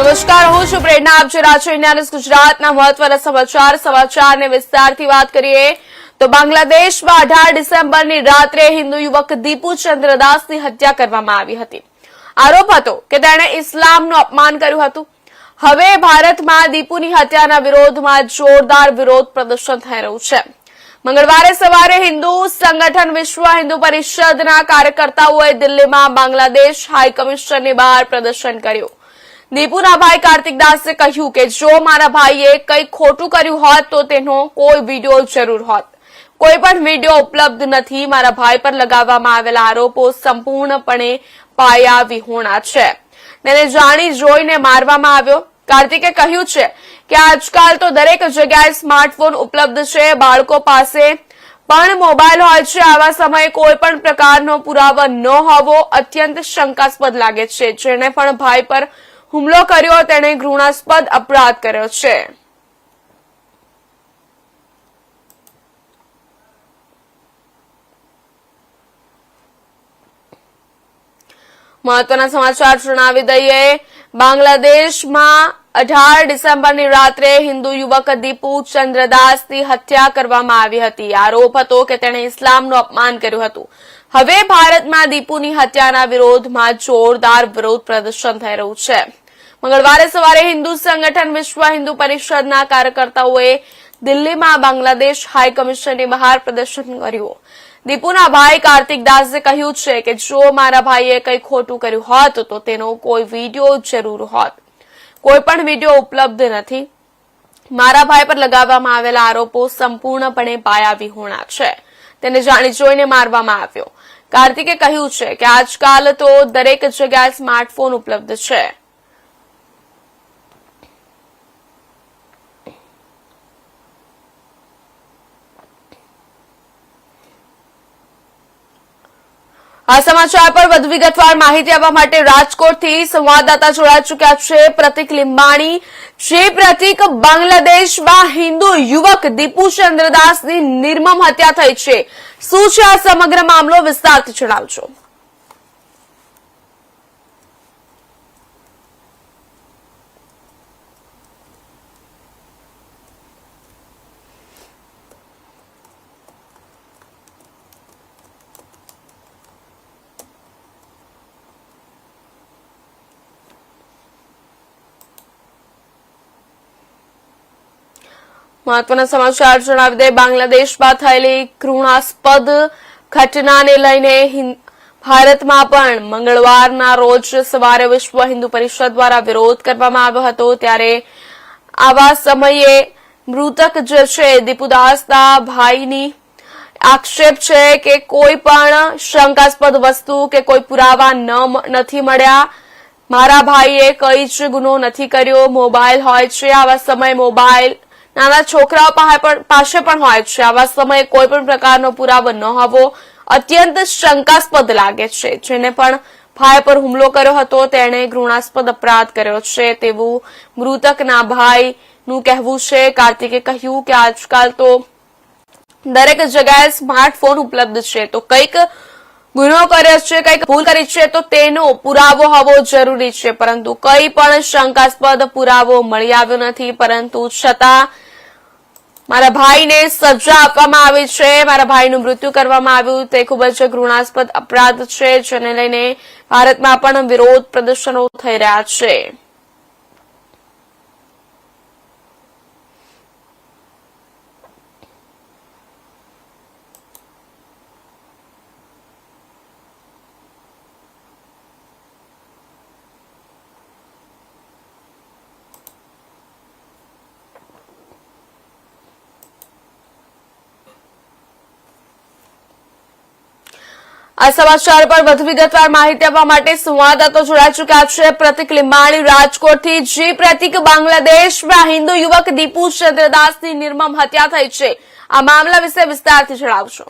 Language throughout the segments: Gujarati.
નમસ્કાર, હું છું પ્રેરણા, આપ છો ઇન્ડિયા ગુજરાતના મહત્વના સમાચાર. સમાચારને વિસ્તારથી વાત કરીએ તો બાંગ્લાદેશમાં અઢાર ડિસેમ્બરની રાત્રે હિન્દુ યુવક દીપુ ચંદ્રદાસની હત્યા કરવામાં આવી હતી. આરોપ હતો કે તેણે ઇસ્લામનું અપમાન કર્યું હતું. હવે ભારતમાં દીપુની હત્યાના વિરોધમાં જોરદાર વિરોધ પ્રદર્શન થઈ રહ્યું છે. મંગળવારે સવારે હિન્દુ સંગઠન વિશ્વ હિન્દુ પરિષદના કાર્યકર્તાઓએ દિલ્હીમાં બાંગ્લાદેશ હાઈ કમિશનરની બહાર પ્રદર્શન કર્યું. દીપુના ભાઈ કાર્તિક દાસે કહ્યું કે જો મારા ભાઈએ કંઈ ખોટું કર્યું હોત તો તેનો કોઈ વીડિયો જરૂર હોત. કોઈ પણ વીડિયો ઉપલબ્ધ નથી, મારા ભાઈ પર લગાવવામાં આવેલા આરોપો સંપૂર્ણપણે પાયા વિહોણા છે. તેને જાણી જોઈને મારવામાં આવ્યો. કાર્તિકે કહ્યું છે કે આજકાલ તો દરેક જગ્યાએ સ્માર્ટફોન ઉપલબ્ધ છે, બાળકો પાસે પણ મોબાઈલ હોય છે. આવા સમયે કોઈ પણ પ્રકારનો પુરાવો ન હોવો અત્યંત શંકાસ્પદ લાગે છે. જેને પણ ભાઈ પર હુમલો કર્યો, તેણે ઘૃણાસ્પદ અપરાધ કર્યો છે. મહત્વના સમાચાર જણાવી દઈએ. બાંગ્લાદેશમાં અઢાર ડિસેમ્બરની રાત્રે હિન્દુ યુવક દીપુ ચંદ્રદાસની હત્યા કરવામાં આવી હતી. આરોપ હતો કે તેણે ઇસ્લામનું અપમાન કર્યું હતું. હવે ભારતમાં દીપુની હત્યાના વિરોધમાં જોરદાર વિરોધ પ્રદર્શન થઈ રહ્યું છે. મંગળવારે સવારે હિન્દુ સંગઠન વિશ્વ હિન્દુ પરિષદના કાર્યકર્તાઓએ દિલ્હીમાં બાંગ્લાદેશ હાઈ કમિશનની બહાર પ્રદર્શન કર્યું. દીપુના ભાઈ કાર્તિક દાસે કહ્યું છે કે જો મારા ભાઈએ કંઈ ખોટું કર્યું હોત તો તેનો કોઈ વીડિયો જરૂર હોત. કોઈ પણ વીડિયો ઉપલબ્ધ નથી. મારા ભાઈ પર લગાવવામાં આવેલા આરોપો સંપૂર્ણપણે પાયા વિહોણા છે. તેને જાણી જોઈને મારવામાં આવ્યો. કાર્તિકે કહ્યું છે કે આજકાલ તો દરેક જગ્યાએ સ્માર્ટફોન ઉપલબ્ધ છે. આ સમાચાર પર વધુ વિગતવાર માહિતી આપવા માટે રાજકોટથી સંવાદદાતા જોડાઈ ચુક્યા છે પ્રતિક લીંબાણી. જે પ્રતિક બાંગ્લાદેશમાં હિન્દુ યુવક દીપુ ચંદ્રદાસની નિર્મમ હત્યા થઈ છે. શું છે આ સમગ્ર મામલો વિસ્તારથી જણાવજો. મહત્વના સમાચાર જણાવી દે. બાંગ્લાદેશમાં થયેલી ઘૃણાસ્પદ ઘટનાને લઈને ભારતમાં પણ મંગળવારના રોજ સવારે વિશ્વ હિન્દુ પરિષદ દ્વારા વિરોધ કરવામાં આવ્યો હતો. ત્યારે આવા સમયે મૃતક જે છે, દીપુદાસના ભાઈની આક્ષેપ છે કે કોઈ પણ શંકાસ્પદ વસ્તુ કે કોઈ પુરાવા નથી મળ્યા. મારા ભાઈએ કઈ જ ગુનો નથી કર્યો. મોબાઈલ હોય છે. આવા સમયે મોબાઈલ નાના છોકરાઓ પાસે પણ- હોય છે. આવા સમયે કોઈ પણ પ્રકારનો પુરાવો ન હોવો અત્યંત શંકાસ્પદ લાગે છે. જેને પણ ભાઈ પર હુમલો કર્યો હતો, તેણે ઘૃણાસ્પદ અપરાધ કર્યો છે. તેવું મૃતકના ભાઈનું કહેવું છે. કાર્તિકે કહ્યું કે આજકાલ તો દરેક જગ્યાએ સ્માર્ટફોન ઉપલબ્ધ છે. તો કંઈક ગુનો કર્યો છે, કંઈક ભૂલ કરી છે, તો તેનો પુરાવો હોવો જરૂરી છે. પરંતુ કંઈ પણ શંકાસ્પદ પુરાવો મળી આવ્યો નથી. પરંતુ છતાં મારા ભાઈને સજા આપવામાં આવી છે. મારા ભાઈનું મૃત્યુ કરવામાં આવ્યું. તે ખૂબ જ ઘૃણાસ્પદ અપરાધ છે, જેને લઈને ભારતમાં પણ વિરોધ પ્રદર્શનો થઈ રહ્યા છે. આ સમાચાર પર વધુ વિગતવાર માહિતી આપવા માટે સંવાદદાતો જોડાઈ ચુક્યા છે. પ્રતિક લીંબાણી રાજકોટથી, જે પ્રતિક બાંગ્લાદેશમાં હિન્દુ યુવક દીપુ ચંદ્રદાસની નિર્મમ હત્યા થઈ છે. આ મામલા વિશે વિસ્તારથી જણાવશો.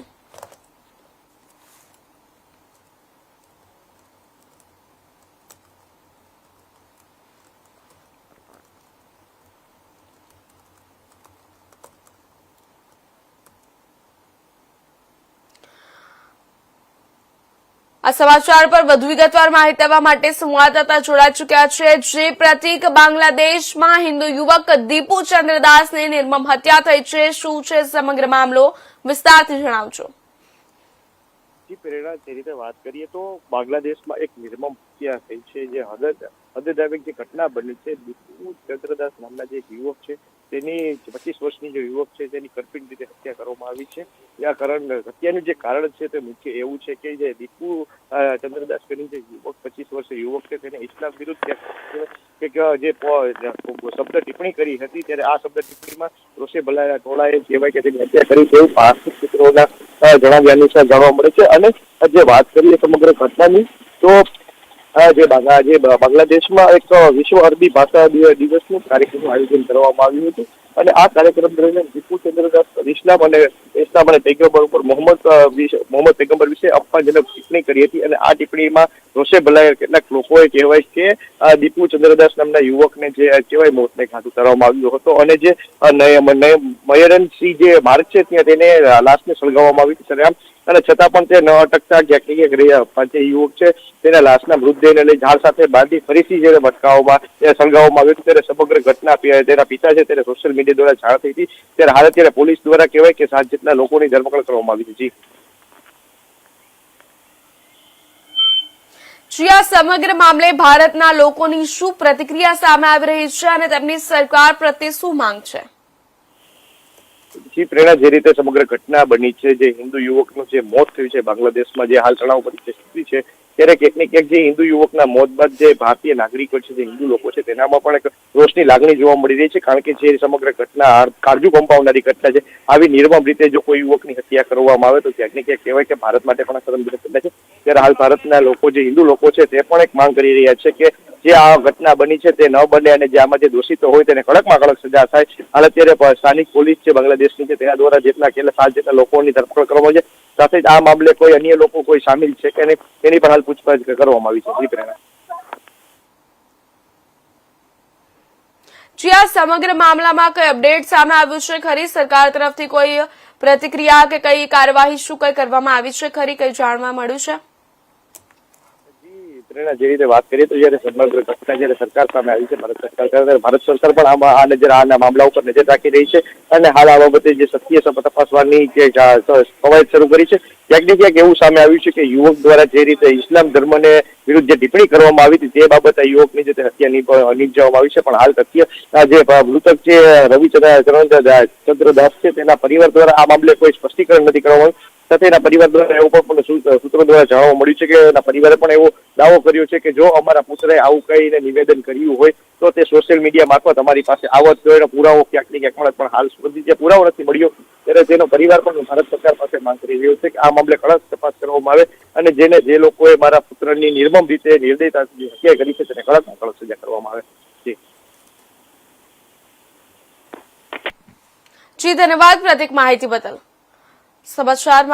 સમાચાર પર વધુ વિગતવાર માહિતી આપવા માટે સંવાદદાતા જોડાઈ ચુક્યા છે. જે પ્રતિક બાંગ્લાદેશમાં હિન્દુ યુવક દીપુ ચંદ્રદાસની નિર્મમ હત્યા થઈ છે. શું છે સમગ્ર મામલો? વિસ્તારથી જણાવજો. પ્રેરણા જે રીતે વાત કરીએ તો બાંગ્લાદેશમાં એક નિર્મમ હત્યા થઈ છે. જે હદદ હદદાયક જે ઘટના બની છે, દીપુ ચંદ્રદાસ નામના જે યુવક છે તેની પચીસ વર્ષની જે યુવક છે તેની કરપીણ રીતે હત્યા કરવામાં આવી છે. આ કારણ, હત્યાનું જે કારણ છે તે મુખ્ય એવું છે કે જે દીપુ ચંદ્રદાસ કરીને જે યુવક, પચીસ વર્ષે યુવક છે, તેને ઇસ્લામ વિરુદ્ધ કે જે શબ્દ ટિપ્પણી કરી હતી, ત્યારે આ શબ્દ ટિપ્પણીમાં રોષે ભલાયા ટોળાએ કહેવાય કે તેની હત્યા કરી તેવું પાર્થિક સૂત્રોના જણાવ્યા અનુસાર જાણવા મળે છે. અને જે વાત કરીએ સમગ્ર ઘટનાની, તો આ જે જે બાંગ્લાદેશમાં એક વિશ્વ અરબી ભાષા દિવસનું કાર્યક્રમનું આયોજન કરવામાં આવ્યું હતું. અને આ કાર્યક્રમ દરમિયાન દીપુ ચંદ્રદાસ ઇસ્લામ અને ઇસ્લામ અને પૈગંબર ઉપર મોહમ્મદ મોહમ્મદ પૈગંબર વિશે અપમાનજનક ટિપ્પણી કરી હતી અને આ ટિપ્પણીમાં રોષે ભલાયેલ કેટલાક લોકોએ કહેવાય કે દીપુ ચંદ્રદાસ નામના યુવકને જે કહેવાય મોતને ઘાટ ઉતારવામાં આવ્યો હતો અને જે મયરનસિંહ જે માર્ગ છે ત્યાં તેને લાશને સળગાવવામાં આવી હતી. સરેઆમ અને છતાં પણ તે ન અટકતા ક્યાંક ક્યાંક રહ્યા જે યુવક છે, તેના લાશના મૃતદેહને લઈ ઝાડ સાથે બાંધી ફરીથી જ્યારે ભટકાવવામાં એ સળગાવવામાં આવ્યું ત્યારે સમગ્ર ઘટના તેના પિતા છે, તેને સોશિયલ મીડિયા દ્વારા જાણ થઈ હતી. ત્યારે હાલ અત્યારે પોલીસ દ્વારા કહેવાય કે સાત જેટલા લોકોની ધરપકડ કરવામાં આવી હતી જી. જી, આ સમગ્ર મામલે ભારતના લોકોની શું પ્રતિક્રિયા સામે આવી રહી છે અને તેમની સરકાર પ્રત્યે શું માંગ છે? જી, પ્રેરણા જે રીતે સમગ્ર ઘટના બની છે, જે હિન્દુ યુવકનું જે મોત થયું છે, બાંગ્લાદેશમાં જે હાલ તણાવ પરિસ્થિતિ છે, ત્યારે ક્યાંક ને ક્યાંક જે હિન્દુ યુવકના મોત બાદ જે ભારતીય નાગરિકો છે, જે હિન્દુ લોકો છે, તેનામાં પણ એક રોષની લાગણી જોવા મળી રહી છે, કારણ કે જે સમગ્ર ઘટના કાળજુ કંપાવનારી ઘટના છે. આવી નિર્મમ રીતે જો કોઈ યુવકની હત્યા કરવામાં આવે, તો ક્યાંક ને ક્યાંક કહેવાય કે ભારત માટે પણ શરમજનક ઘટના છે. ત્યારે હાલ ભારતના લોકો જે હિન્દુ લોકો છે તે પણ એક માંગ કરી રહ્યા છે કે જે આ ઘટના બની છે તે ન બને અને જે આમાં જે દોષિતો હોય તેને કડકમાં કડક સજા થાય. હાલ અત્યારે સ્થાનિક પોલીસ છે બાંગ્લાદેશની છે તેના દ્વારા જેટલા કેટલા સાત જેટલા લોકોની ધરપકડ કરવામાં છે. સાથે જ આ મામલે કોઈ અન્ય લોકો કોઈ સામેલ છે કે તેની પર હાલ પૂછપરછ કરવામાં આવી છે. જી પ્રેરણા. જી, આ સમગ્ર મામલામાં કઈ અપડેટ સામે આવ્યું છે ખરી? સરકાર તરફથી કોઈ પ્રતિક્રિયા કે કઈ કાર્યવાહી શું કઈ કરવામાં આવી છે ખરી? કઈ જાણવા મળ્યું છે? પ્રેરણા જે રીતે વાત કરીએ તો જયારે સમગ્ર ઘટના જયારે સરકાર સામે આવી છે, ભારત સરકાર ભારત સરકાર પણ આમાં આ નજર, આના મામલા ઉપર નજર રાખી રહી છે અને હાલ આ બાબતે જે સત્ય તપાસવાની જે જા- કવાયત શરૂ કરી છે. ક્યાંક ને ક્યાંક એવું સામે આવ્યું છે કે યુવક દ્વારા જે રીતે ઇસ્લામ ધર્મને વિરુદ્ધ જે ટિપ્પણી કરવામાં આવી હતી, તે બાબતે આ યુવકની જે હત્યા નિપ- નિપજાવવામાં આવી છે. પણ હાલ સત્ય જે મૃતક છે રવિચંદ્ર, ચંદ્રદાસ છે, તેના પરિવાર દ્વારા આ મામલે કોઈ સ્પષ્ટીકરણ નથી કરવામાં આવ્યું. સાથે એના પરિવાર દ્વારા એવું પણ સૂત્રો દ્વારા જાણવા મળ્યું છે કે એના પરિવારે પણ એવો દાવો કર્યો છે કે જો અમારા પુત્રએ આવું કહીને નિવેદન કર્યું હોય, તો તે સોશિયલ મીડિયા મારફત અમારી પાસે આવત તો એનો પુરાવો ક્યાંક ને ક્યાંક મળે પણ હાલ સુધી જે પુરાવો નથી મળ્યો, ત્યારે તેનો પરિવાર પણ ભારત સરકાર પાસે માંગ કરી રહ્યો છે કે આ મામલે કડક તપાસ કરવામાં આવે અને જેને જે લોકોએ મારા પુત્રની નિર્મમ રીતે નિર્દયતાથી હત્યા કરી છે, તેને કડકમાં કડક સજા કરવામાં આવે. જી. જી, ધન્યવાદ પ્રતિક માહિતી બદલ. સમાચારમાં